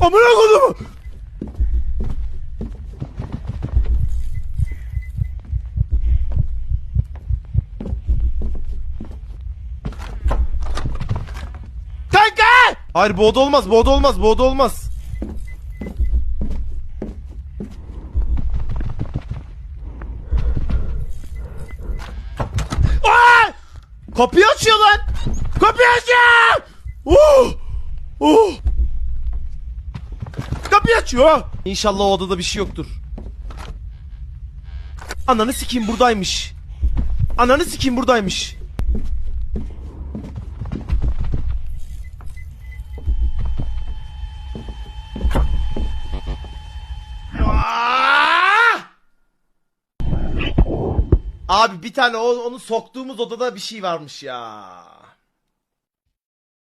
Amına kodumu. Kanka! Hayır bu oda olmaz, bu oda olmaz, bu oda olmaz. Kapıyı açıyor lan! Kapıyı açıyor! Uh! Uh! Kapıyı açıyor. İnşallah o odada bir şey yoktur. Ananı sikeyim buradaymış. Ananı sikeyim buradaymış. Abi bir tane onu soktuğumuz odada bir şey varmış ya.